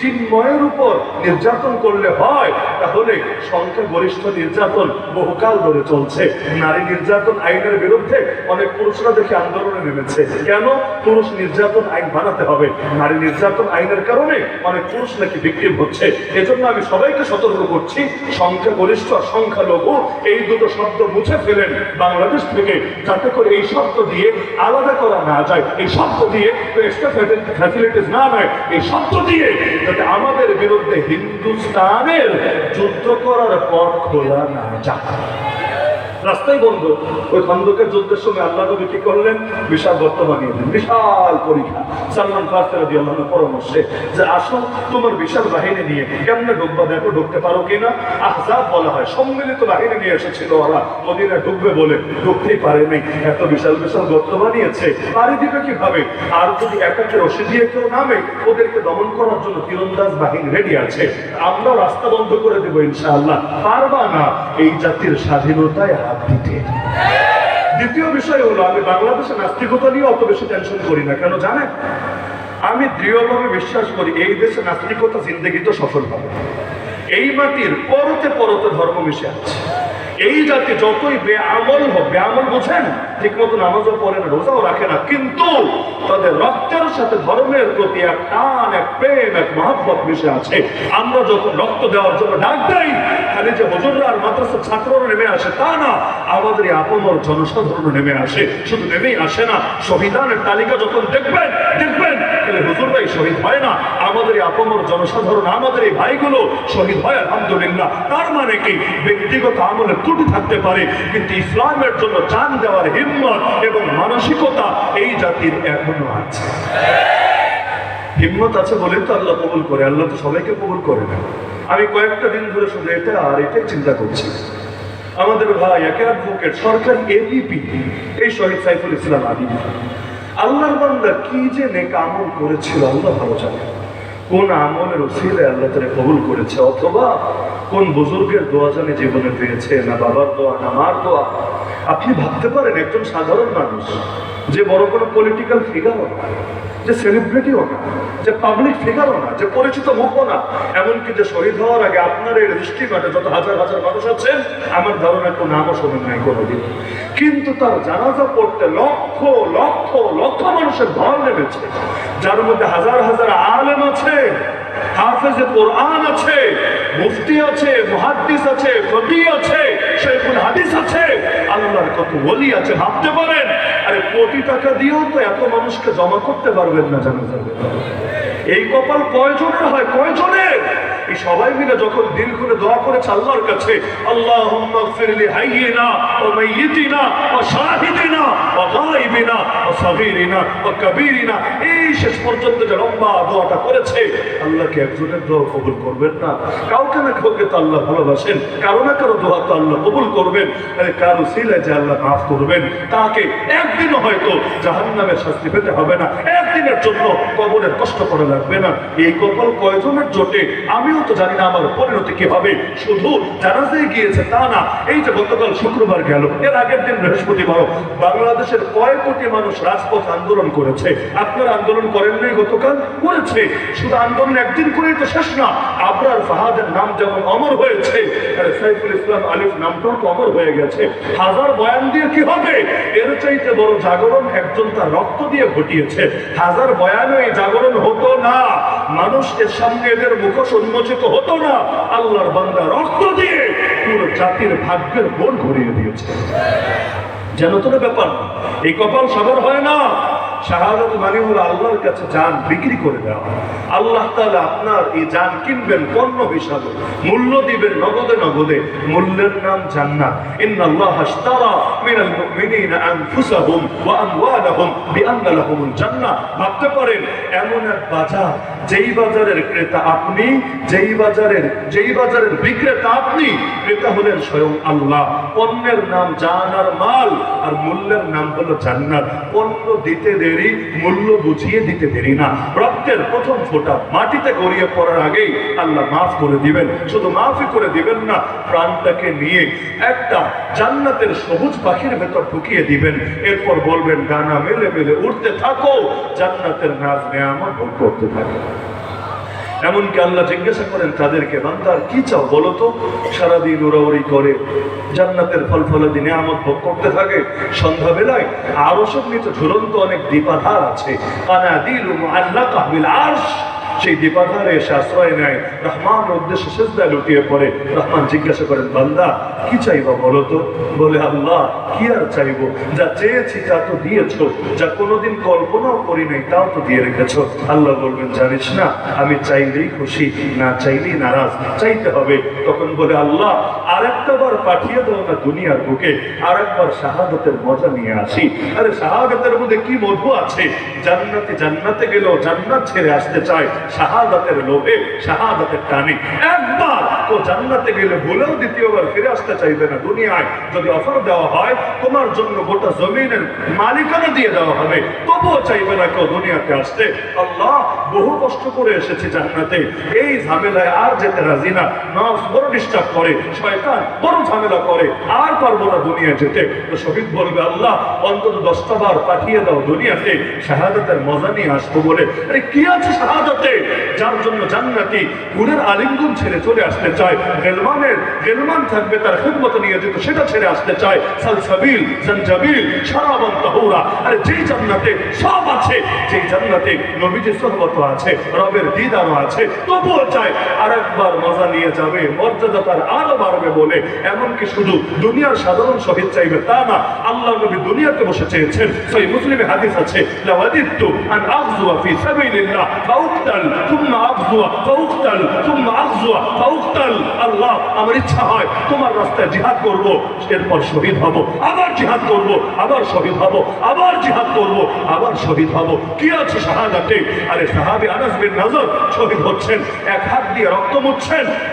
চিন্ময়ের উপর নির্যাতন করলে হয়, তাহলে সংখ্যা গরিষ্ঠ নির্যাতন বহুকাল ধরে চলছে। নারী নির্যাতন আইনের বিরুদ্ধে অনেক পুরুষরা দেখে আন্দোলনে নেমেছে। কেন? পুরুষ নির্যাতন আইন বানাতে হবে। নারী নির্যাতন আইনের কারণে অনেক পুরুষ নাকি বিক্রি হচ্ছে। এজন্য আমি সবাইকে সতর্ক করছি, সংখ্যা গরিষ্ঠ আর সংখ্যালঘু, এই দুটো শব্দ মুছে ফেলেন বাংলাদেশ থেকে, যাতে করে এই শব্দ দিয়ে আলাদা করা না যায়। এই শব্দ দিয়ে না নেয়, এই শব্দ দিয়ে আমাদের বিরুদ্ধে হিন্দুস্তানের যুদ্ধ করার পথ খোলা না যায় রাস্তাই বন্ধ। ওই খন্দকের যুদ্ধের সময় আল্লাহ নবী কি করলেন? বিশাল গর্ত বানিয়ে দিলেন বিশাল পরীক্ষা। সালমান ফার্সের দিয়ে আল্লাহর পরামর্শে যে, আসো, তোমার বিশাল বাহিনী নিয়ে কেমনে ঢুকবা দেখো ঢুকতে পারো কিনা? আহজাব বলা হয়। সম্মিলিত বাহিনী নিয়ে এসেছিল ওরা। মদিনা ঢুকবে বলে ঢুকতেই পারেনি এত বিশাল বিশাল গর্ত বানিয়েছে। পারি দিবে কীভাবে? আর যদি একাকে রশি দিয়ে কেউ নামে, ওদেরকে দমন করার জন্য তীরন্দাজ বাহিনী রেডি আছে। আমরা রাস্তা বন্ধ করে দেবো ইনশাআল্লাহ। পারবা না। এই জাতির স্বাধীনতায় হাত দিতে। দ্বিতীয় বিষয় হলো, আমি বাংলাদেশে নাস্তিকতা নিয়ে অত বেশি টেনশন করি না। কেন জানেন? আমি দৃঢ়ভাবে বিশ্বাস করি, এই দেশে নাস্তিকতা জিন্দগি তো সফল হবে। এই মাটির পরতে পরতে ধর্ম মিশে আছে এই জাতি যতই বেআমল হোক, বেআমল বোঝেন ঠিক মতো নামাজও পড়ে না রোজাও রাখে না, কিন্তু তাদের রক্তের সাথে ধর্মের প্রতি এক টান, এক প্রেম, এক মহাব্বত মিশে আছে। আমরা যখন রক্ত দেওয়ার জন্য ডাক দেই, খালি যে হুজুররা আর মাদ্রাসার ছাত্ররা নেমে আসে, তা না আমাদের এই আপমর জনসাধারণ নেমে আসে। শুধু নেমেই আসে না সংবিধানের তালিকা যখন দেখবেন দেখবেন তাহলে হুজুররাই শহীদ হয় না। আমাদের এই আপমর জনসাধারণ আমাদের এই ভাইগুলো শহীদ হয়, আলহামদুলিল্লাহ। তার মানে কি? ব্যক্তিগত আমলে ত্রুটি থাকতে পারে, কিন্তু ইসলামের জন্য চান দেওয়ার হিম্মত এবং মানসিকতা এই জাতির এখনও আছে। হিম্মত আছে বলেই তো আল্লাহ কবুল করে, আল্লাহ তো সবাইকে কবুল করে না। আমি কয়েকটা দিন ধরে শুধু এটা আর এটাই চিন্তা করছি। আমাদের ভাই, একে অ্যাডভোকেট সরকারি এবিপি এই শহীদ সাইফুল ইসলাম আলী। আল্লাহর বান্দা কি যে নেক আমল করেছিল, আল্লাহ ভালো জানে। কোন আমলের ওসিলে আল্লাহ তারা কবুল করেছে, অথবা কোন বুজুর্গের দোয়া জানে জীবনে পেয়েছে, না বাবার দোয়া, না মার দোয়া। আপনি ভাবতে পারেন একজন সাধারণ মানুষ যে বড় কোনো পলিটিক্যাল ফিগারও না, যে সেলিব্রিটিও না, যে পাবলিক ফিগারও না, যে পরিচিত মুখও না, এমনকি যে শহীদ হওয়ার আগে আপনার এই দৃষ্টিঘাটে যত হাজার হাজার মানুষ আছেন, আমার ধারণা কোনো নামও শোনেন নাই কোনোদিন। কিন্তু তার জানাজা পড়তে লক্ষ লক্ষ লক্ষ মানুষের ঢল নেমেছে। যার মধ্যে হাজার হাজার আলেম আছে, হাফেজে কোরআন আছে, মুফতি আছে, মুহাদ্দিস আছে, ফকি আছে শেখুল হাদিস আছে। আল্লাহর কত বলি আছে, ভাবতে পারেন। আরে কোটি টাকা দিয়েও তো এত মানুষকে জমা করতে পারবেন না জানা এই কপাল কয়জনের হয়? কয়জনের? সবাই মিলে যখন দিল খুলে দোয়া করেছে আল্লাহর কাছে আল্লাহ কবীরিনা। এই শেষ পর্যন্ত দোয়াটা করেছে একজনের দোয়া কবুল করবেন না। কাউকে না আল্লাহ ভালোবাসেন, কারও না কারও দোয়া কবুল করবেন। যে আল্লাহ করবেন, তাকে একদিনও হয়তো জাহান্নামের শাস্তি পেতে হবে না। একদিনের জন্য কবরের কষ্ট করা লাগবে না। এই কপাল কয়জনের জোটে? আমিও তো জানি না আমার পরিণতি কি হবে। শুধু জানাজায় গিয়েছে তা না, এই যে গতকাল শুক্রবার গেল, এর আগের দিন বৃহস্পতিবার বাংলাদেশের কয়েক কোটি মানুষ রাজপথ আন্দোলন করেছে। আপনারা আন্দোলন করেন নাই গতকাল? করেছে। শুধু আন্দোলন একদিন করেই তো শেষ না, আবরার ফাহাদের নাম যেমন অমর হয়েছে সাইফুল ইসলাম আলিফ নামটাও তো অমর হয়ে গেছে। হাজার বয়ান দিয়ে কি হবে? এর চাইতে বড় জাগরণ একজন তার রক্ত দিয়ে ঘটিয়েছে। হাজার বয়ানও এই জাগরণ হতো না। মানুষ এর সামনে এদের মুখোশ উন্মোচিত হতো না। আল্লাহর বান্দা রক্ত দিয়ে পুরো জাতির ভাগ্যের বোন ঘুরিয়ে দিয়েছে। যেন তোর ব্যাপার এই কপাল সবার হয় না। শাহাদত মানে হলো আল্লাহর কাছে যান বিক্রি করে দেওয়া। আল্লাহ তাআলা আপনার এই যান কিনবেন পণ্য হিসাবে, মূল্য দিবেন নগদে নগদে, মূল্যের নাম মিনাল আনফুসাহুম ওয়া আমওয়ালাহুম জান্নাহ। ভাবতে পারেন, এমন এক বাজার, যেই বাজারের ক্রেতা আপনি, যেই বাজারের যেই বাজারের বিক্রেতা আপনি, ক্রেতা হলেন স্বয়ং আল্লাহ। পণ্যের নাম জান আর মাল, আর মূল্যের নাম হলো জান্নাত। পণ্য দিতে দেরি মূল্য বুঝিয়ে দিতে দেরি না। রক্তের প্রথম ফোঁটা মাটিতে গড়িয়ে পড়ার আগেই আল্লাহ মাফ করে দিবেন। শুধু মাফই করে দিবেন না, প্রাণটাকে নিয়ে একটা জান্নাতের সবুজ পাখির ভেতর ঢুকিয়ে দিবেন। এরপর বলবেন, ডানা মেলে মেলে উঠতে থাকো, জান্নাতের নাজ নেয়ামত ভোগ করতে থাকো। এমনকি আল্লাহ জিজ্ঞাসা করেন, তাদেরকে বান্দার কি চাও বলো তো? সারাদিন ওরাওরি করে, জান্নাতের ফল ফলাদি নিয়ামত ভোগ করতে থাকে, সন্ধ্যাবেলায় আরও নিচে ঝুলন্ত অনেক দীপাধার আছে। আনাদিল আল্লাহ কাহবিল আরশ। সেই দীপাধারে এসে আশ্রয় নেয়। রহমান উদ্দেশ্যে শেষদায় লুটিয়ে পড়ে। রহমান জিজ্ঞাসা করেন, বান্দা, কি চাইবা বলো তো? বলে, আল্লাহ, কি আর চাইব? যা চেয়েছি তা তো দিয়েছ। যা কোনোদিন কল্পনাও করি নাই, তাও তো দিয়ে রেখেছো। আল্লাহ বলবেন, জানিস না, আমি চাইলেই খুশি, না চাইলেই নারাজ। চাইতে হবে। তখন বলে, আল্লাহ আর একটা বার পাঠিয়ে দাও না দুনিয়ার বুকে। আর একবার শাহাদতের মজা নিয়ে আসি। আরে, শাহাদতের মধ্যে কি মধু আছে? জান্নাতে জান্নাতে গেলেও জান্নাত ছেড়ে আসতে চায়। শাহাদাতের লোভে, শাহাদাতের টানে। একবার তো জান্নাতে গেলে ভুলেও দ্বিতীয়বার ফিরে আসতে চাইবে না দুনিয়ায়। যদি অফার দেওয়া হয়, তোমার জন্য গোটা জমিনের মালিকানা দিয়ে দেওয়া হবে। তবুও চাইবে না কেউ দুনিয়াতে আসতে। আল্লাহ বহু কষ্ট করে এসেছি জান্নাতে। এই ঝামেলায় আর যেতে রাজি না। নফস বড় ডিস্টার্ব করে, শয়তান বড় ঝামেলা করে। আর পারব না দুনিয়া যেতে। তো শহীদ বলবে, আল্লাহ, অন্তত দশটা বার পাঠিয়ে দাও দুনিয়াতে। শাহাদাতের মজা নিয়ে আসব বলে। আরে, কি আছে শাহাদাতে? যার জন্য জান্নাতি গুণের আলিঙ্গন ছেড়ে চলে আসতে চায়। গেলমানের, গেলমান থাকবে তার খেদমত নিয়ে যেত সেটা ছেড়ে আসতে চায়। সালসাবিল জঞ্জাবিল সারাবন তাহুরা। আরে যেই জান্নাতে সব আছে, যেই জান্নাতে নবীজির সহবত আছে, রবের দিদারও আছে, তবুও চায় আর একবার মজা নিয়ে যাবে, মর্যাদা তার আরও বাড়বে বলে। এমনকি শুধু দুনিয়ার সাধারণ শহীদ চাইবে তা না, আল্লাহ নবী দুনিয়াতে বসে চেয়েছেন। সেই মুসলিমে হাদিস আছে, লাওয়াদিত্তু আন আগজুয়া ফি সাবিলিল্লাহ ফাউক্তাল আগজুয়া ফাউক্তাল থুম্মা আগজুয়া ফাউক্তাল। আল্লাহ, আমার ইচ্ছা হয় তোমার রাস্তায় জিহাদ করব, এরপর শহীদ হব, আবার জিহাদ করব, আবার শহীদ হব, আবার জিহাদ করব, আবার শহীদ হব। কি আছে শাহাদাতে? আরে সাহাবী আনাস বিন নজর শহীদ হচ্ছেন, এক হাত দিয়ে রক্ত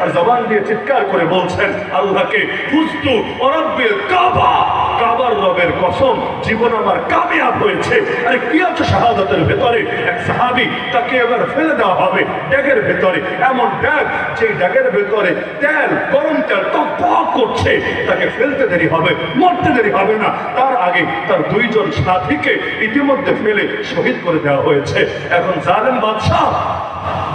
আর জবান দিয়ে চিৎকার করে বলছেন, আল্লাহকে বুঝতু অরব্বিল কাবা। কাবার রবের কসম, জীবন আমার কামিয়াব হয়েছে। আরে কি আছে শাহাদাতের ভেতরে? এক সাহাবী তাকে এবার ফেলে দেওয়া হবে ড্যাগের ভেতরে। এমন ড্যাগ যে ড্যাগের ভেতরে তেল, গরম তেল টক করছে, তাকে ফেলতে দেরি হবে, মরতে দেরি হবে না। তার আগে তার দুইজন সাথীকে ইতিমধ্যে ফেলে শহীদ করে দেওয়া হয়েছে। এখন জালেম বাদশাহ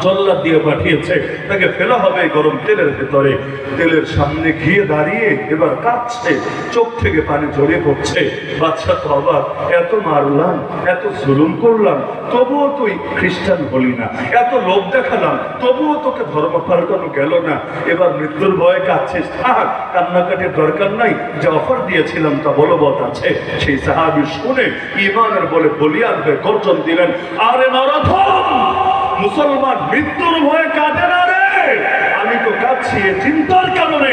জল্লাদ দিয়ে পাঠিয়েছে, তাকে ফেলা হবে গরম তেলের ভেতরে। তেলের সামনে গিয়ে দাঁড়িয়ে এবার কাঁদছে চোখ থেকে পানি জড়িয়ে পড়ছে। বাচ্চা তো আবার এত মারলাম, এত জুলুম করলাম, তবুও তুই খ্রিস্টান হলি না। এত লোভ দেখালাম, তবুও তোকে ধর্ম পাল্টানো গেল না। এবার মৃত্যুর ভয়ে কাঁদছিস। থাক, কান্নাকাটির দরকার নাই, যে অফার দিয়েছিলাম তা বলবৎ আছে। সেই সাহাবি শুনে ইমানের বলে বলিয়ান হয়ে গর্জন দিলেন, আরে নরথম মুসলমান মৃত্যুর ভয়ে কাঁদে না রে। আমি তো কাঁদছি, এ চিন্তার কারণে।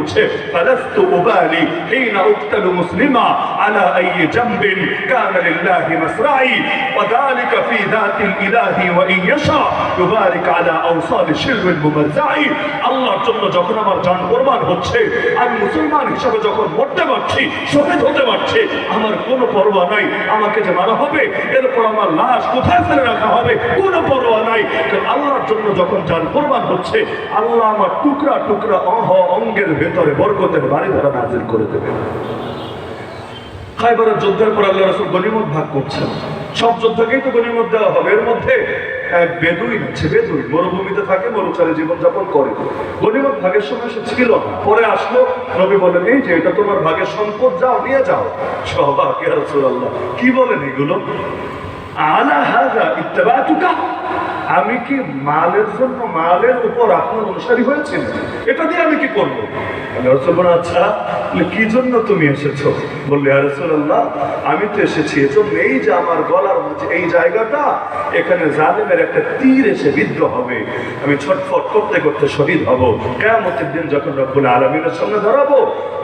করছে ফালাস্তু আল্লাহর জন্য যখন আমার জান কোরবান হচ্ছে, আমি মুসলমান যখন মরতে পারছি, শহীদ হতে পারছি, আমার কোনো পরোয়া নাই, আমাকে যে মারা হবে, এরপর আমার লাশ কোথায় ফেলে রাখা হবে, কোনো পরোয়া নাই। আল্লাহর জন্য যখন জান কোরবান হচ্ছে, আল্লাহ আমার টুকরা টুকরা অহ অঙ্গের ভেতরে বরকতের বাড়ি ধারা নাজিল করে দেবে। খাইবারের যুদ্ধের পর আল্লাহ রসুল গনিমত ভাগ করছেন। সব যোদ্ধাকেই তো গনিমত দেওয়া হবে। এর মধ্যে এক আছে মরুভূমিতে থাকে, মরুচারে জীবনযাপন করে। গনিমত ভাগের সময় সে ছিল না। পরে আসলো রবি বলেন, এই যে, এটা তোমার ভাগের সম্পদ, যাও, নিয়ে যাও। সবাক আল্লাহ কি বলেন এগুলো? আলা হাজা ইত্তেবাতুকা। আমি কি মালের জন্য মালের উপর আপনার অনুসারী হয়েছিল এটা দিয়ে আমি কি করব? আচ্ছা কি জন্য তুমি বললে আমি তো এসেছি। এজন্য এই যে আমার গলার এই জায়গাটা, এখানে জালিমের একটা তীর এসে বিদ্ধ হবে। আমি ছটফট করতে করতে শহীদ হব। কেমতের দিন যখন রব্বুল আলমিনের সামনে ধরাবো,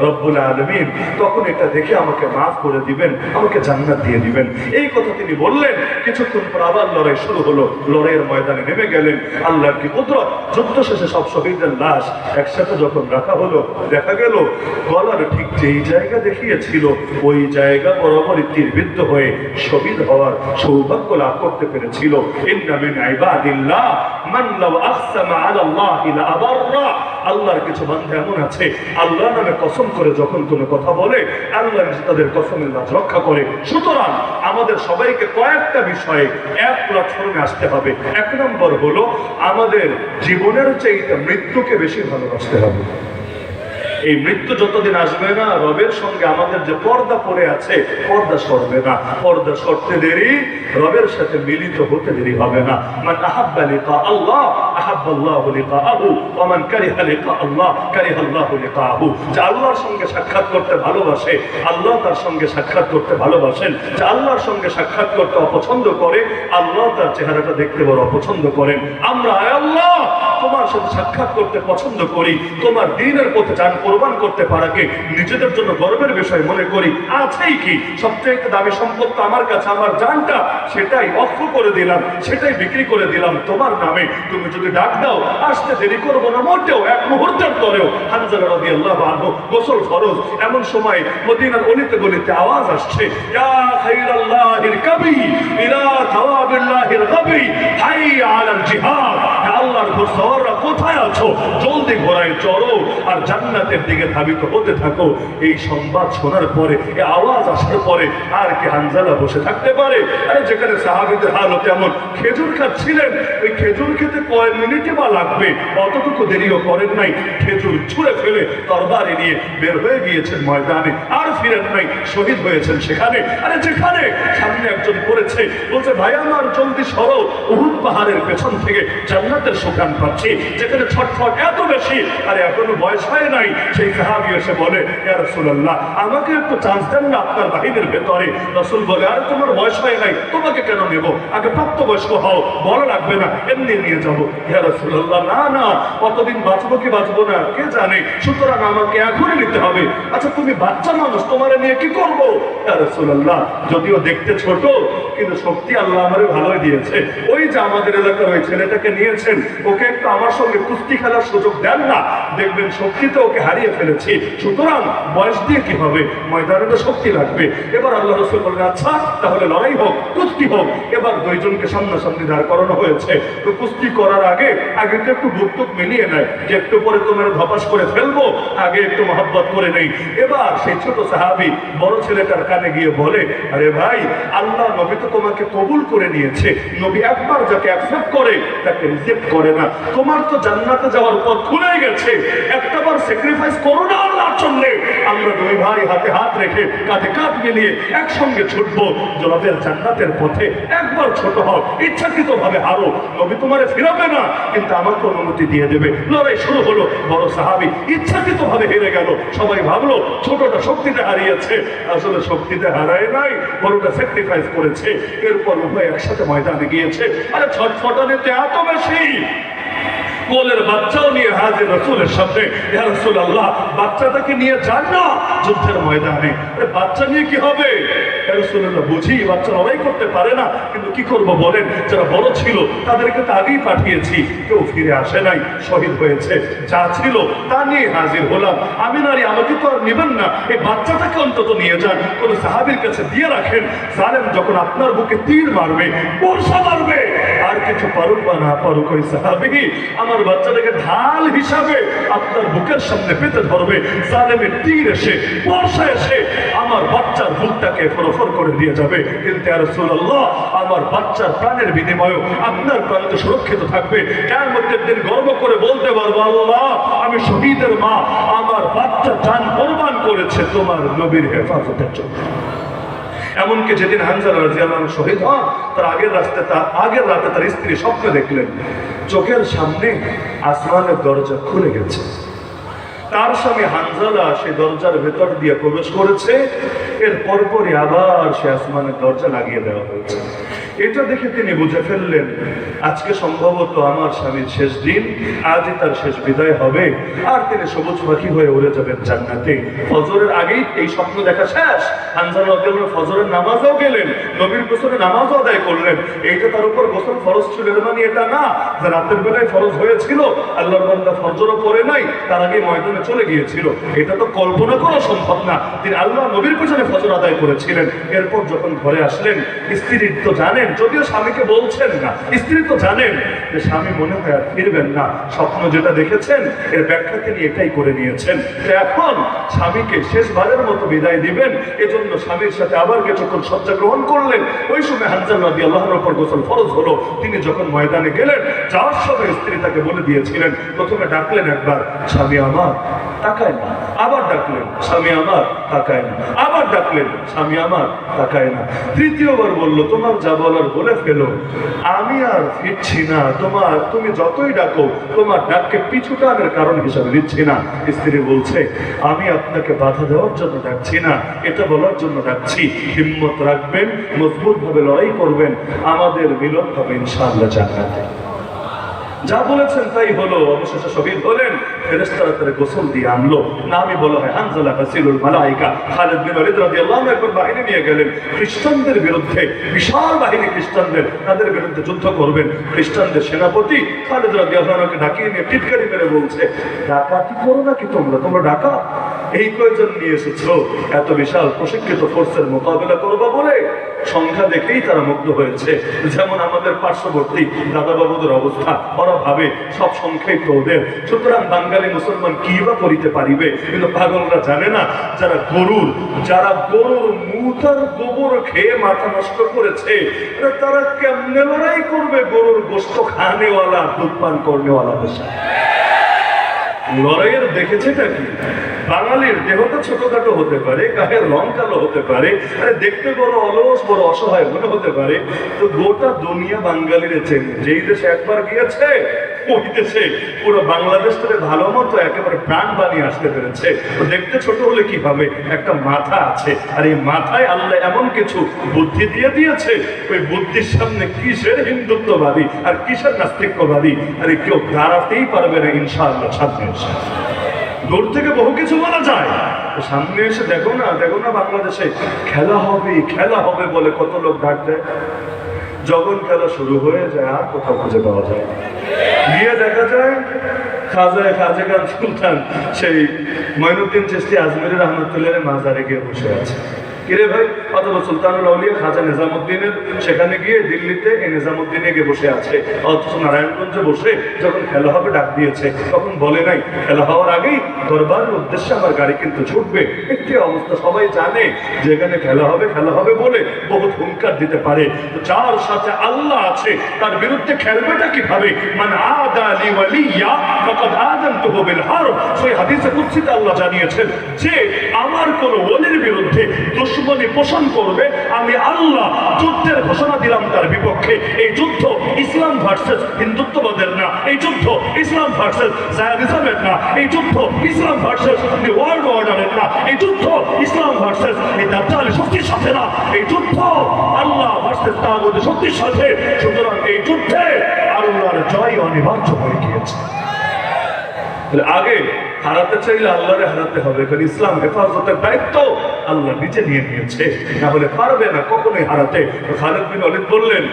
রব্বুল আলমিন তখন এটা দেখে আমাকে মাফ করে দিবেন, আমাকে জান্নাত দিয়ে দিবেন। এই কথা তিনি বললেন। কিছুক্ষণ পর আবার লড়াই শুরু হলো। লড়াইয়ের ময়দানে নেমে গেলেন। আল্লাহর কি কুদরত? যুদ্ধ শেষে সব শহীদের লাশ একসাথে যখন রাখা হলো, দেখা গেল, গলার ঠিক যেই জায়গা দেখিয়েছিল, ওই জায়গা বরাবরই তীরবিদ্ধ হয়ে শহীদ হওয়ার সৌভাগ্য লাভ করতে পেরেছিল। ইন্না মিন মান লাউ আকসামা আলা আল্লাহি আবাররা আল্লাহর কিছু বান্ধা এমন আছে আল্লাহ নামে কসম করে যখন কোনো কথা বলে, আল্লাহ তাদের কসমের লাজ রক্ষা করে। সুতরাং আমাদের সবাইকে কয়েকটা বিষয়ে এক প্ল্যাটফর্মে আসতে হবে। এক নম্বর হলো আমাদের জীবনের চাইতে মৃত্যুকে বেশি ভালোবাসতে হবে। এই মৃত্যু যতদিন আসবে না, রবের সঙ্গে আমাদের যে পর্দা পড়ে আছে, পর্দা সরবে না। পর্দা সরতে দেরি, রবের সাথে মিলিত হতে দেরি হবে না। মান আহাব্বা লিকা আল্লাহ আহাব্বা আল্লাহ লিকাহু ওয়া মান কারিহা লিকা আল্লাহ কারিহা আল্লাহ লিকাহু যে আল্লাহর সঙ্গে সাক্ষাৎ করতে ভালোবাসে, আল্লাহ তার সঙ্গে সাক্ষাৎ করতে ভালোবাসেন। যে আল্লাহর সঙ্গে সাক্ষাৎ করতে অপছন্দ করে, আল্লাহ তার চেহারাটা দেখতে বড় অপছন্দ করেন। আমরা আয় আল্লাহ! তোমার সাথে সাক্ষাৎ করতে পছন্দ করি, তোমার দিনের পথে যান কোরবান করতে পারাকে নিজেদের জন্য গর্বের বিষয় মনে করি। আছেই কি? সবচেয়ে দামি সম্পদ তো আমার কাছে, আমার জানটা, সেটাই অক্ষ করে দিলাম, সেটাই বিক্রি করে দিলাম তোমার নামে। তুমি যদি ডাক দাও, আসতে দেরি করব না, মোটেও এক মুহূর্তের পরেও। হানজালা রবি আল্লাহ আনহু, গোসল ফরজ। এমন সময় মদিনার অলিতে গলিতে আওয়াজ আসছে কাবি, ইলা থাওয়াবিল্লাহিল গাবি, হাই আলাল জিহাদ। আল্লাহর ঘোষরা কোথায় আছো? জলদি ঘোড়ায় চড়ো আর জান্নাতের দিকে ধাবিত হতে থাকো। এই সংবাদ শোনার পরে এই আওয়াজ আসার পরে আর কি হানজালা বসে থাকতে পারে? আরে, যেখানে সাহাবিদের হালত এমন খেজুর খাচ্ছিলেন ওই খেজুর খেতে কয় মিনিটে বা লাগবে? অতটুকু দেরিও করেন নাই। খেজুর ছুঁড়ে ফেলে তরবারি নিয়ে বের হয়ে গিয়েছেন ময়দানে। আর ফিরেন নাই, শহীদ হয়েছেন সেখানে। আরে, যেখানে? সামনে একজন করেছে বলছে, ভাই, আমার জলদি সরো। উহুদ পাহাড়ের পেছন থেকে জান্নাতের সুখান পাচ্ছি, যেখানে ছটফট এত বেশি, আরে এখনও বয়স হয় নাই। সেই সাহাবি এসে বলে রাসূলুল্লাহ, আমাকে একটু চান্স দেন না আপনার বাহিনীর ভেতরে। রাসূল বলে, আরে তোমার বয়স হয় নাই, তোমাকে কেন নেব? আগে প্রাপ্তবয়স্ক হও, বড় লাগবে না, এমনি নিয়ে যাব। ইয়া রাসূলুল্লাহ, না না, কতদিন বাঁচবো কি বাঁচবো না, কে জানে? সুতরাং আমাকে এখনই নিতে হবে। আচ্ছা তুমি বাচ্চা মানুষ, তোমার নিয়ে কি করব? রাসূলুল্লাহ, যদিও দেখতে ছোট, কিন্তু শক্তি আল্লাহ আমারে ভালোই দিয়েছে। ওই যে আমাদের এলাকার ওই ছেলেটাকে নিয়েছেন ওকে একটু আমার সঙ্গে কুস্তি খেলার সুযোগ দেন না। দেখবেন শক্তিতে ওকে হারিয়ে ফেলেছি। সুতরাং বয়স দিয়ে কি হবে? ময়দানে শক্তি লাগবে। এবার আল্লাহ রসুল বলেন আচ্ছা তাহলে লড়াই হোক, কুস্তি হোক। এবার দুইজনকে সামনাসামনি দাঁড় করানো হয়েছে। তো কুস্তি করার আগে আগে তো একটু বুক টুক মিলিয়ে নেয় যে একটু পরে তোমার ধপাস করে ফেলব, আগে একটু মহাব্বত করে নেই। এবার সেই ছোট সাহাবি বড় ছেলেটার কানে গিয়ে বলে, আরে ভাই, আল্লাহ নবী তো তোমাকে কবুল করে নিয়েছে। নবী একবার যাকে অ্যাকসেপ্ট করে, তাকে রিজেক্ট করে না। তোমার তো জান্নাতে যাওয়ার পথ খুলে গেছে। একটাবার স্যাক্রিফাইস করো না আল্লাহর জন্য। আমরা দুই ভাই হাতে হাত রেখে কাঁধে কাঁধ মিলিয়ে একসঙ্গে ছুটবো। জনাবের জান্নাতের পথে একবার ছোট হও ইচ্ছাকৃত ভাবে হারো। নবী তোমারে ফিরাবে না, কিন্তু আমাকে অনুমতি দিয়ে দেবে। লড়াই শুরু হলো, বড় সাহাবি ইচ্ছাকৃত ভাবে হেরে গেল। সবাই ভাবলো, ছোটটা শক্তিতে হারিয়েছে। আসলে শক্তিতে হারায় নাই, বড়টা স্যাক্রিফাইস করেছে। এরপর উভয় একসাথে ময়দানে গিয়েছে। আরে ছটফটানিতে এত বেশি। কোলের বাচ্চাও নিয়ে হাজির রসুলের সামনে, ইয়া রসুল আল্লাহ বাচ্চাটাকে নিয়ে যান না যুদ্ধের ময়দানে। বাচ্চা নিয়ে কি হবে? বুঝি, বাচ্চা লড়াই করতে পারে না। কিন্তু কি করব বলেন, যারা বড় ছিল, তাদেরকে তো আগেই পাঠিয়েছি। কেউ ফিরে আসে নাই, শহীদ হয়েছে, যা ছিল তা নিয়ে হাজির হলাম। আমি নারী, আমাকে তো আর নেবেন না। এই বাচ্চাটাকে অন্তত নিয়ে যান। কোন সাহাবির কাছে দিয়ে রাখেন। জানেন যখন আপনার বুকে তীর মারবে, বর্ষা মারবে। কিছু পারুক বা না পারুক, ওই সাহাবি আমার বাচ্চাটাকে ঢাল হিসাবে আপনার বুকের সামনে পেতে ধরবে। জালেমের তীর এসে, বর্ষা এসে আমার বাচ্চার বুকটাকে ফরফর করে দিয়ে যাবে। কিন্তু আর রাসূলুল্লাহ, আমার বাচ্চার প্রাণের বিনিময়ে আপনার প্রাণ তো সুরক্ষিত থাকবে। কিয়ামতের দিন গর্ব করে বলতে পারব, আল্লাহ, আমি শহীদের মা, আমার বাচ্চা জান কোরবান করেছে তোমার নবীর হেফাজতের জন্য। এমনকি যেদিন হানজার রাজিয়াল্লাহ শহীদ হন, তার আগের রাস্তে তার আগের রাতে তার স্ত্রী স্বপ্ন দেখলেন, চোখের সামনে আসমানের দরজা খুলে গেছে। তার স্বামী হানজালা সে দরজার ভেতর দিয়ে প্রবেশ করেছে, এর পরপরই আবার সে আসমানের দরজা লাগিয়ে দেওয়া হয়েছে। এটা দেখে তিনি বুঝে ফেললেন, আজকে সম্ভবত আমার স্বামীর শেষ দিন, আজই তার শেষ বিদায় হবে, আর তিনি সবুজ পাখি হয়ে উড়ে যাবেন জান্নাতে। ফজরের আগেই এই স্বপ্ন দেখা শেষ। হানজার রাদিয়াল্লাহু ফজরের নামাজও গেলেন, নবীর গোসলে নামাজও আদায় করলেন। এইটা তার উপর গোসল ফরজ ছিল মানে এটা না, যে রাতের বেলায় ফরজ হয়েছিল, আল্লাহর বান্দা ফজরও পড়ে নাই, তার আগে ময়দানে চলে গিয়েছিল। এটা তো কল্পনা করা সম্ভব না। তিনি আল্লাহ নবীর পেছনে ফজর আদায় করেছিলেন। এরপর যখন ঘরে আসলেন স্ত্রী তো জানেন যদিও স্বামীকে বলছেন না। স্ত্রী তো জানেন যে স্বামী মনে হয় আর ফিরবেন না। স্বপ্ন যেটা দেখেছেন, এর ব্যাখ্যা তিনি এটাই করে নিয়েছেন। এখন স্বামীকে শেষবারের মতো বিদায় দিবেন, এজন্য স্বামীর সাথে আবার কিছুক্ষণ শয্যা গ্রহণ করলেন। ওই সময় হানজান নদী আল্লাহর উপর গোসল ফরজ হলো। তিনি যখন ময়দানে গেলেন, যাওয়ার সময় স্ত্রী তাকে বলে দিয়েছিলেন, প্রথমে ডাকলেন একবার, স্বামী আমার তাকায় না। আবার ডাকলেন, স্বামী আমার, তাকায় না। আবার ডাকলেন, স্বামী আমার, তাকায় না। তৃতীয়বার বলল, তোমার যা বলার বলে আমি আর ফিরছি না। তোমার, তুমি যতই ডাকো, তোমার ডাককে পিছু টানের কারণ হিসাবে দিচ্ছি না। স্ত্রী বলছে, আমি আপনাকে বাধা দেওয়ার জন্য ডাকছি না। এটা বলার জন্য ডাকছি। হিম্মত রাখবেন মজবুত ভাবে লড়াই করবেন। আমাদের মিলন হবে ইনশাআল্লাহ জান্নাতে। যা বলেছেন তাই হলো। অবশেষে শহীদ হলেন। ফেরেশতারা তারা গোসল দিয়ে আনলো। নামই বলা হয় হানজালা হাসিলুল মালাইকা। খালিদ বিন রাদিয়াল্লাহু আনহু একবার বাহিনী নিয়ে গেলেন। খ্রিস্টানদের বিরুদ্ধে, বিশাল বাহিনী খ্রিস্টানদের, তাদের বিরুদ্ধে যুদ্ধ করবেন। খ্রিস্টানদের সেনাপতি খালিদ রাদিয়াল্লাহু আনহুকে ডাকিয়ে নিয়ে টিটকারি মেরে বলছে, ডাকাতি করো নাকি তোমরা? তোমরা ডাকা? এই প্রয়োজন নিয়ে এসেছ? এত বিশাল প্রশিক্ষিত ফোর্সের মোকাবেলা করবা বলে? সংখ্যা দেখেই তারা মুগ্ধ হয়েছে। যেমন আমাদের পার্শ্ববর্তী দাদাবাবুদের অবস্থা, ওরা ভাবে সব সংখ্যাই তো ওদের। সুতরাং বাঙালি মুসলমান কি বা করিতে পারিবে? কিন্তু পাগলরা জানে না, যারা গরুর যারা গরুর মুতার গোবর খেয়ে মাথা নষ্ট করেছে তারা কেমনে লড়াই করবে গরুর গোস্ত খানেওয়ালা দুধ পান করনেওয়ালাদের সাথে লড়াইয়ের দেখেছেটা কি? বাঙালির দেহটা ছোটখাটো হতে পারে, গায়ের রং কালো হতে পারে, আরে দেখতে বড় অলস, বড় অসহায় মনে হতে পারে, তো গোটা দুনিয়া বাঙালির চেনে যেই দেশে একবার গিয়েছে, ওই দেশে পুরো বাংলাদেশ থেকে ভালো মতো একেবারে প্রাণ বানিয়ে আসতে পেরেছে। দেখতে ছোট হলে কি হবে একটা মাথা আছে। আর এই মাথায় আল্লাহ এমন কিছু বুদ্ধি দিয়ে দিয়েছে, ওই বুদ্ধির সামনে কিসের হিন্দুত্ববাদী আর কিসের নাস্তিক্যবাদী? আরে কেউ দাঁড়াতেই পারবে না, ইনশাআল্লাহ, সামনে এসে। দূর থেকে বহু কিছু বলা যায়। তো সামনে এসে দেখো না দেখো না বাংলাদেশে খেলা হবে খেলা হবে বলে কত লোক ডাক দেয়। যখন খেলা শুরু হয়ে যায়, আর কোথাও খুঁজে পাওয়া যায় গিয়ে দেখা যায় খাজায় খাজে খান সুলতান সেই মঈনুদ্দিন চিস্তি আজমিরের রহমতুল্লাহ মাজারে গিয়ে বসে আছে। কিরে ভাই, অথবা সুলতানুল আউলিয়া, খাজা নিজামুদ্দিনের সেখানে গিয়ে দিল্লিতে এই নিজামুদ্দিনে গিয়ে বসে আছে। অথচ নারায়ণগঞ্জে বসে যখন খেলা হবে, ডাক দিয়েছে। তখন বলে নাই, খেলা হওয়ার আগেই দরবারের উদ্দেশ্যে আমার গাড়ি কিন্তু ছুটবে। একটি অবস্থা সবাই জানে যে এখানে খেলা হবে খেলা হবে বলে বহুত হুঙ্কার দিতে পারে। যার সাথে আল্লাহ আছে, তার বিরুদ্ধে খেলবেটা কীভাবে? মানে আদা ওয়ালিয়া সেই হাদিসে আল্লাহ জানিয়েছেন যে, আমার কোন ওলির বিরুদ্ধে দুশ্মনী পোষণ করবে, আমি আল্লাহ যুদ্ধের ঘোষণা দিলাম তার বিপক্ষে। এই যুদ্ধ ইসলাম ভার্সেস হিন্দুত্ববাদের না, এই যুদ্ধ ইসলাম ভার্সেস না, এই যুদ্ধ ইসলাম ভার্সেস দি ওয়ার্ল্ড অর্ডারের না এই যুদ্ধ ইসলাম ভার্সেস, এই দাজ্জালি শক্তির সাথে না, এই যুদ্ধ আল্লাহ ভার্সেস তাগুদের শক্তির সাথে, সুতরাং এই যুদ্ধে আল্লাহর জয় অনিবার্য হয়ে গিয়েছে। আগে হারাতে চাইলে আল্লাহরে হারাতে হবে, কারণ ইসলাম হেফাজতের দায়িত্ব আল্লাহ নিজে নিয়ে নিয়েছে। না হলে পারবে না কখনোই হারাতে। খালেদ বিন অলিদ বললেন,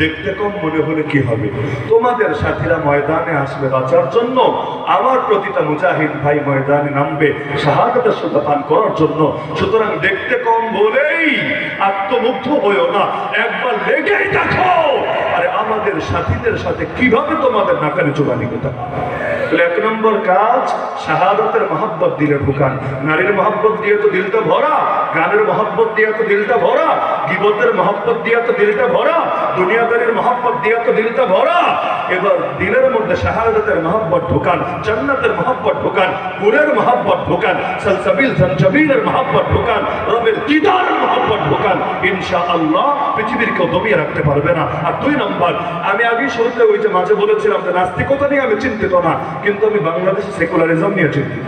দেখতে কম মনে হলে কি হবে? তোমাদের সাথীরা ময়দানে আসবে বাঁচার জন্য। আমার প্রতিটা মুজাহিদ ভাই ময়দানে নামবে, শাহাদাতের সুধা পান করার জন্য। সুতরাং দেখতে কম বলেই আত্মমুগ্ধ হয়েও না। একবার লেগেই দেখো। আরে আমাদের সাথীদের সাথে কীভাবে তোমাদের নাকানে চোখানি কোথা এক নম্বর কাজ শাহাদতের দিলে ঢুকান। নারীর দিয়ে তো দিলটা ভরা গানের দিয়ে তো দিলটা ভরা, গিবতের দিয়ে তো দিলটা ভরা, দুনিয়াদারির দিয়ে তো দিলটা ভরা। এবার দিলের মধ্যে শাহাদতের ঢুকান, জান্নাতের ঢুকান মহাব্বত ঢুকান, সলসবিল ঢুকান, রবের ঢুকান। ইনশা আল্লাহ পৃথিবীর কেউ দমিয়ে রাখতে পারবে না। আর দুই নম্বর, আমি আগেই শুরুতে ওই যে মাঝে বলেছিলাম যে নাস্তিকতা নিয়ে আমি চিন্তিত না। কিন্তু আমি বাংলাদেশে সেকুলারিজম নিয়ে চিন্তিত।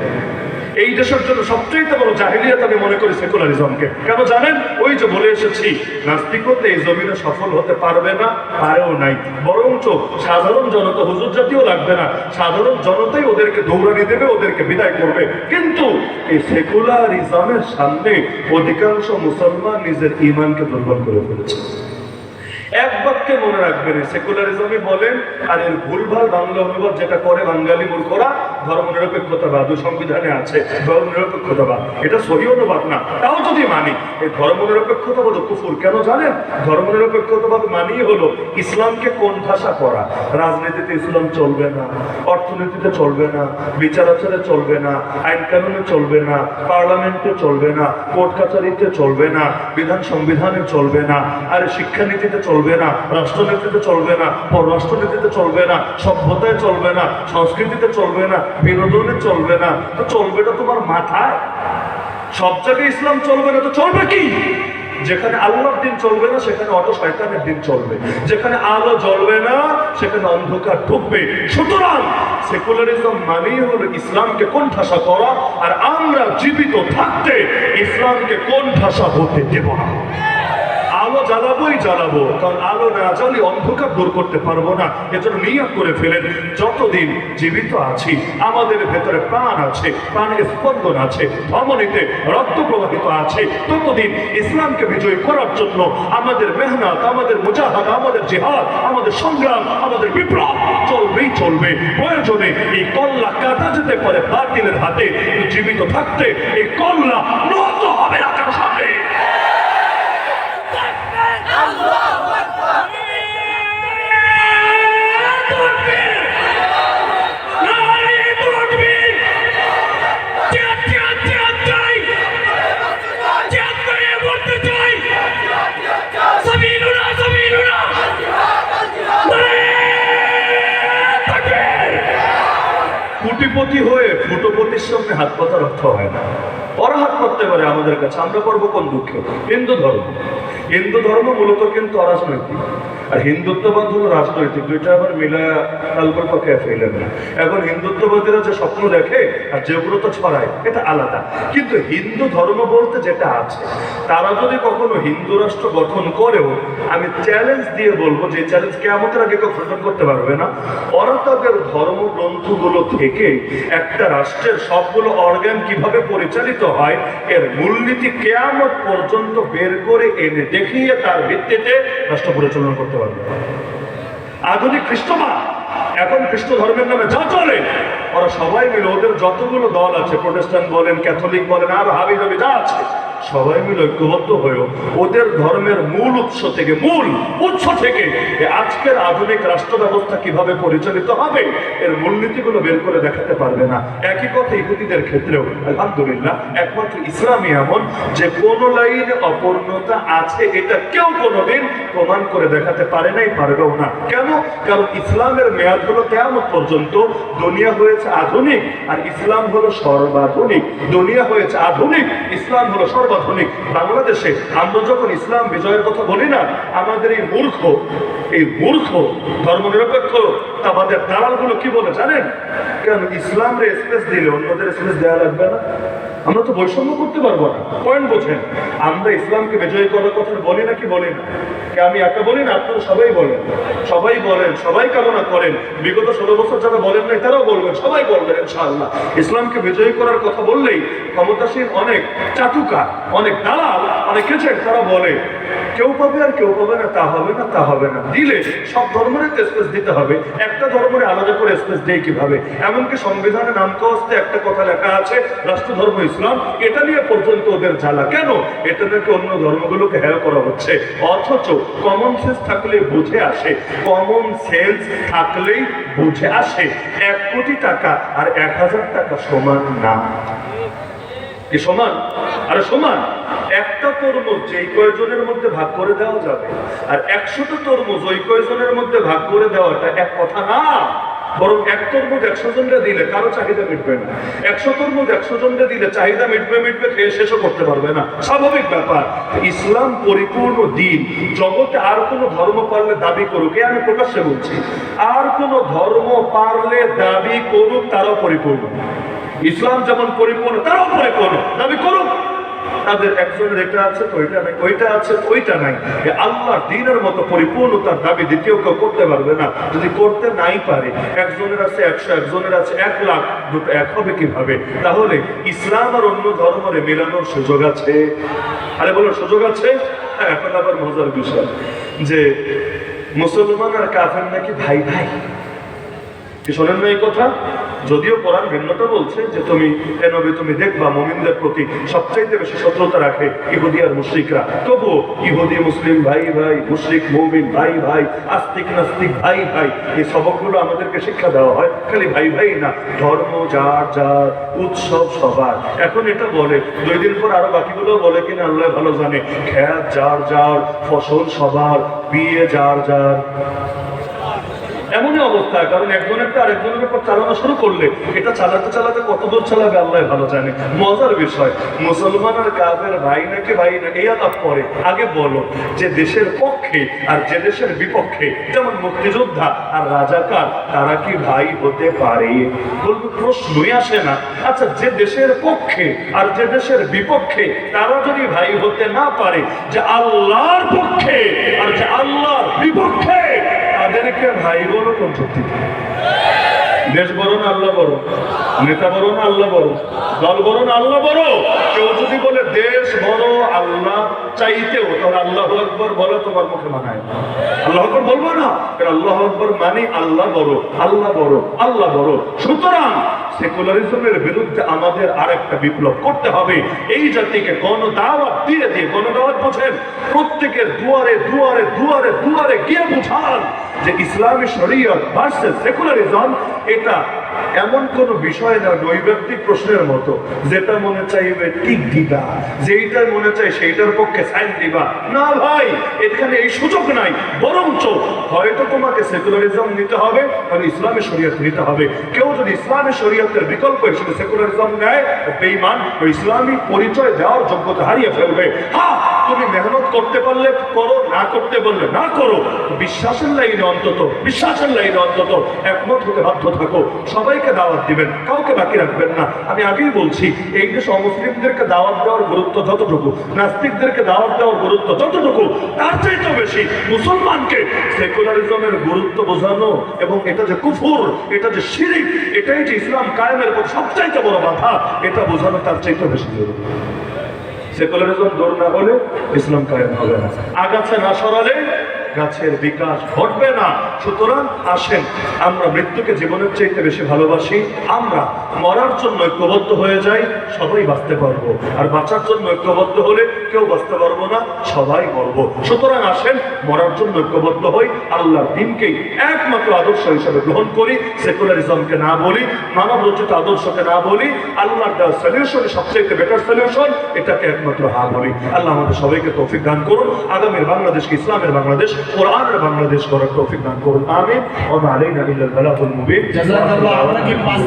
এই দেশের জন্য সবচেয়ে বড় জাহিলিয়াত আমি মনে করি সেকুলারিজমকে কেন জানেন? ওই যে বলে এসেছি নাস্তিকতে এই জমিনে সফল হতে পারবে না, পারেও নাই। বরঞ্চ সাধারণ জনতা, হুজুর জাতীয় লাগবে না। সাধারণ জনতাই ওদেরকে দৌড়ানি দেবে, ওদেরকে বিদায় করবে। কিন্তু এই সেকুলারিজমের সামনে অধিকাংশ মুসলমান নিজের ইমানকে দুর্বল করে ফেলেছে। এক বাক্যে মনে রাখবেন সেকুলারিজমই বলেন, আর এর ভুলভাল বাংলা অনুবাদ যেটা করে বাঙালি মূর্খরা ধর্ম নিরপেক্ষতাবাদ ওই সংবিধানে আছে ধর্ম নিরপেক্ষতাবাদ এটা সহি অনুবাদ না, তাও যদি মানি, এই ধর্ম নিরপেক্ষতাবাদ কুফুর। কেন জানেন? ধর্ম নিরপেক্ষতাবাদ মানেই হলো ইসলামকে কোণঠাসা করা। রাজনীতিতে ইসলাম চলবে না, অর্থনীতিতে চলবে না বিচার আচারে চলবে না আইন কানুনে চলবে না, পার্লামেন্টে চলবে না, কোর্ট কাছারিতে চলবে না, বিধান সংবিধানে চলবে না, আর শিক্ষানীতিতে চলবে না, রাষ্ট্রনীতিতে চলবে না, পররাষ্ট্রনীতিতে চলবে না, সভ্যতায় চলবে না, সংস্কৃতিতে চলবে না, বিনোদনে চলবে না, তো চলবেটা তোমার মাথায়? সব জায়গায় ইসলাম চলবে না, তো চলবে কি? যেখানে আল্লাহর দিন চলবে না, সেখানে অটো শয়তানের দিন চলবে। যেখানে আলো জ্বলবে না, সেখানে অন্ধকার ঢুকবে। সুতরাং সেকুলারিজম মানেই হলো ইসলামকে কোন ঠাসা করা, আর আমরা জীবিত থাকতে ইসলামকে কোন ঠাসা হতে দেব না। জ্বালাবোই জ্বালাবো কারণ আলো না জ্বালি অন্ধকার দূর করতে পারব না। এজন্য নিয়োগ করে ফেলেন, যতদিন জীবিত আছি, আমাদের ভেতরে প্রাণ আছে, প্রাণের স্পন্দন আছে, ধমনীতে রক্ত প্রবাহিত আছে, ততদিন ইসলামকে বিজয় করার জন্য আমাদের মেহনত, আমাদের মুজাহাদ, আমাদের জেহাদ, আমাদের সংগ্রাম, আমাদের বিপ্লব চলবেই চলবে। প্রয়োজনে এই কল্লা কাটা যেতে পারে বাতিলের হাতে জীবিত থাকতে এই কল্লা হয়ে ফুটোপতির সামনে হাত পাতা অর্থ হয় না? পাততে পারে আমাদের কাছে। আমরা করব কোন দুঃখে? হিন্দু ধর্ম। হিন্দু ধর্ম মূলত কিন্তু অরাজনৈতিক। আর হিন্দুত্ববাদ হলো রাজনৈতিক। দুইটা আবার মিলা তালগোল পাকায় ফেলে না। এখন হিন্দুত্ববাদীরা যে স্বপ্ন দেখে আর যেগুলো তো ছড়ায়, এটা আলাদা। কিন্তু হিন্দু ধর্ম বলতে যেটা আছে, তারা যদি কখনো হিন্দু রাষ্ট্র গঠন করেও, আমি চ্যালেঞ্জ দিয়ে বলব যে চ্যালেঞ্জ কে কেমতের আগে কেউ খণ্ডন করতে পারবে না। ওরা তাদের ধর্মগ্রন্থগুলো থেকে একটা রাষ্ট্রের সবগুলো অর্গান কীভাবে পরিচালিত হয় এর মূলনীতি কেয়ামত পর্যন্ত বের করে এনে দেখিয়ে তার ভিত্তিতে রাষ্ট্র পরিচালনা করতে পারবে। আধুনিক খ্রিস্টমান এখন খ্রিস্ট ধর্মের নামে যা চলে, ওরা সবাই মিলে ওদের যতগুলো দল আছে প্রোটেস্ট্যান্ট বলেন, ক্যাথলিক বলেন, আর হাবি হাবি যা আছে সবাই মিলে ঐক্যবদ্ধ হয়েও ওদের ধর্মের মূল উৎস থেকে, মূল উৎস থেকে আজকের আধুনিক রাষ্ট্র ব্যবস্থা কীভাবে পরিচালিত হবে, এর মূলনীতিগুলো বের করে দেখাতে পারবে না। একই কথা ইহুদিদের ক্ষেত্রেও, আলহামদুলিল্লাহ, একমাত্র ইসলামী এমন যে কোন লাইন অপূর্ণতা আছে এটা কেউ কোনোদিন প্রমাণ করে দেখাতে পারে নাই, পারবেও না। কেন? কারণ ইসলামের মেয়াদ মেয়াদগুলো কেমন পর্যন্ত। দুনিয়া হয়েছে আধুনিক আর ইসলাম হলো সর্বাধুনিক। দুনিয়া হয়েছে আধুনিক, ইসলাম হলো সর্বাধুনিক বাংলাদেশে আমরা যখন ইসলাম বিজয়ের কথা বলি না, আমাদের এই মূর্খ এই মূর্খ ধর্মনিরপেক্ষ আমাদের দালালগুলো কি বলে জানেন? কেন ইসলামরে স্পেস দিলে অন্যদের স্পেস দেওয়া লাগবে না। আমরা তো বৈষম্য করতে পারব না। পয়েন্ট বোঝেন। আমরা ইসলামকে বিজয় করার কথা বলি না কি বলি না? কে আমি একটা বলি না? আপনারা সবাই বলেন। সবাই বলেন, সবাই কামনা করেন। বিগত ষোলো বছর যারা বলেন নাই, তারাও বলবেন, সবাই বলবেন, ইনশাআল্লাহ। ইসলামকে বিজয়ী করার কথা বললেই ক্ষমতাসীন অনেক চাটুকা অনেক দালাল, অনেক এজেন্ট, তারা বলে, কেউ পাবে আর কেউ পাবে না, তা হবে না, তা হবে না। দিলে সব ধর্মের স্পেস দিতে হবে। একটা ধর্মের আলাদা করে স্পেস দেয় কীভাবে? এমনকি সংবিধানে নামকাস্তে একটা কথা লেখা আছে রাষ্ট্র ধর্ম ইসলাম, এটা নিয়ে পর্যন্ত ওদের জ্বালা। কেন? এটা নাকি অন্য ধর্মগুলোকে হেয় করা হচ্ছে। অথচ কমন সেন্স থাকলে বুঝে আসে। কমন সেন্স থাকলেই বুঝে আসে। এক কোটি টাকা আর এক হাজার টাকা সমান না। সমান? আরে সমান। একটা তরমুজ যেই কয়জনের মধ্যে ভাগ করে দেওয়া যাবে, আর একশোটা তরমুজ ওই কয়জনের মধ্যে ভাগ করে দেওয়াটা এক কথা না। বরং এক তরমুজ একশো জনকে দিলে কারও চাহিদা মিটবে না। একশো তরমুজ একশো জনকে দিলে চাহিদা মিটবে মিটবে, খেয়ে শেষও করতে পারবে না। স্বাভাবিক ব্যাপার, ইসলাম পরিপূর্ণ দিন, জগতে আর কোনো ধর্ম পারলে দাবি করুক, এ আমি প্রকাশ্যে বলছি। আর কোনো ধর্ম পারলে দাবি করুক, তারাও পরিপূর্ণ। ইসলাম যেমন পরিপূর্ণ, তারাও পরিপূর্ণ। দাবি করুক। তাদের একজনের এটা আছে তো ওইটা নাই। ওইটা আছে তো ওইটা নাই। এ আল্লাহর দিনের মতো পরিপূর্ণতার দাবি দ্বিতীয় কেউ করতে পারবে না। যদি করতে নাই পারে একজনের আছে একশো একজনের আছে এক লাখ দুটো এক হবে কীভাবে? তাহলে ইসলাম আর অন্য ধর্মরে মেলানোর সুযোগ আছে। আরে বলো সুযোগ আছে? হ্যাঁ, এখন আবার মজার বিষয়। যে মুসলমান আর কাফের নাকি ভাই ভাই কি শোনেন এই কথা? যদিও কোরআন ভিন্নটা বলছে যে তুমি এ নবী, তুমি দেখবা মুমিনদের প্রতি সবচাইতে বেশি শত্রুতা রাখে ইহুদি আর মুশরিকরা। ইহুদি, মুসলিম, ভাই ভাই, মুশরিক ভাই ভাই, আস্তিক, নাস্তিক, ভাই ভাই, এই সবকগুলো আমাদেরকে শিক্ষা দেওয়া হয়, খালি ভাই ভাই না। ধর্ম যার যার উৎসব, সবার। এখন এটা বলে, দুই দিন পর আরও বাকিগুলো বলে কিনা আল্লাহ ভালো জানে। খ্যাত, যার যার, ফসল সবার, বিয়ে, যার যার। এমনই অবস্থা, কারণ একজনের তো আরেকজনের উপর চালানো শুরু করলে, এটা চালাতে চালাতে কত দূর চালাবে আল্লাহ ভালো জানে। মজার বিষয়, মুসলমান আর কাফের ভাই নাকি ভাই না, এই আলাপ পরে। আগে বলো, যে দেশের পক্ষে আর যে দেশের বিপক্ষে, যেমন মুক্তিযোদ্ধা আর রাজাকার, তারা কি ভাই হতে পারে? বলব প্রশ্নই আসে না। আচ্ছা যে দেশের পক্ষে আর যে দেশের বিপক্ষে, তারা যদি ভাই হতে না পারে, যে আল্লাহর পক্ষে আর যে আল্লাহর বিপক্ষে তাদেরকে ভাই বলো কোন শক্তিতে দেশ বড় না আল্লাহ বড়? নেতা বড় না আল্লাহ বড়? দল বড় না আল্লাহ বড়? কেউ যদি বলে দেশ বড় আল্লাহ চাইতেও, তাহলে আল্লাহ আকবর বলো তোমার মুখে মানায় আল্লাহ আকবর বলব না? আল্লাহ আকবর মানে আল্লাহ বড় আল্লাহ বড় আল্লাহ বড়। সুতরাং সেকুলারিজমের বিরুদ্ধে আমাদের আর একটা বিপ্লব করতে হবে। এই জাতিকে গণ দাওয়াত দিয়ে দিয়ে গণ দাওয়াত বোঝেন। প্রত্যেকের দুয়ারে দুয়ারে দুয়ারে দুয়ারে গিয়ে বুঝান। যে ইসলামী শরীয়ত ভার্সেস সেকুলারিজম এটা এমন কোন বিষয় না নৈবেদ্যিক প্রশ্নের মতো। যেটা মনে চাইবে, ঠিক দিবা। যেইটাই মনে চাই, সেইটার পক্ষে সাইন দিবা। না ভাই, এখানে এই সুযোগ নাই। বরঞ্চ হয়তো তোমাকে সেকুলারিজম নিতে হবে আর ইসলামী শরীয়ত নিতে হবে। কেউ যদি ইসলামী শরীয়তের বিকল্প হিসেবে সেকুলারিজম নেয়, ও বেঈমান, ও ইসলামী পরিচয় দেওয়ার যোগ্যতা হারিয়ে ফেলবে। হ্যাঁ তুমি মেহনত করতে পারলে করো, না করতে বললে না করো। বিশ্বাসের লাইনে অন্তত, বিশ্বাসের লাইনে অন্তত একমত হতে বাধ্য থাকো। সবাইকে দাওয়াত দিবেন, কাউকে বাকি রাখবেন না। আমি আগেই বলছি, এই দেশ অমুসলিমদেরকে দাওয়াত দেওয়ার গুরুত্ব যতটুকু, নাস্তিকদেরকে দাওয়াত দেওয়ার গুরুত্ব যতটুকু, তার চাইতে বেশি মুসলমানকে সেকুলারিজমের গুরুত্ব বোঝানো এবং এটা যে কুফুর, এটা যে শিরিক, এটাই যে ইসলাম কায়েমের সবচাইতে বড় বাধা, এটা বোঝানো তার চাইতে বেশি জরুরি। সেকুলারিজম দৌড় না হলে ইসলাম কায়েম হবে না। আগাছা না সরালে গাছের বিকাশ ঘটবে না। সুতরাং আসেন, আমরা মৃত্যুকে জীবনের চাইতে বেশি ভালোবাসি, আমরা মরার জন্য ঐক্যবদ্ধ হয়ে যাই, সবাই বাঁচতে পারব। আর বাঁচার জন্য ঐক্যবদ্ধ হলে কেউ বাঁচতে পারব না, সবাই মরবো। সুতরাং আসেন, মরার জন্য ঐক্যবদ্ধ হই, আল্লাহর দিনকেই একমাত্র আদর্শ হিসেবে গ্রহণ করি, সেকুলারিজমকে না বলি মানব রচিত আদর্শকে না বলি, আল্লাহর দেওয়া সলিউশন সবচেয়ে বেটার সলিউশন এটাকে একমাত্র হা বলি। আল্লাহ আমাদের সবাইকে তৌফিক দান করুন। আগামীর বাংলাদেশকে, ইসলামের বাংলাদেশ কোরআনের বাংলাদেশ করার তৌফিক দান করুন আমিন ওয়া আলাইনা ইল্লাল বালাগুল মুবিন জাযাকাল্লাহ আপনাকে পাঁচ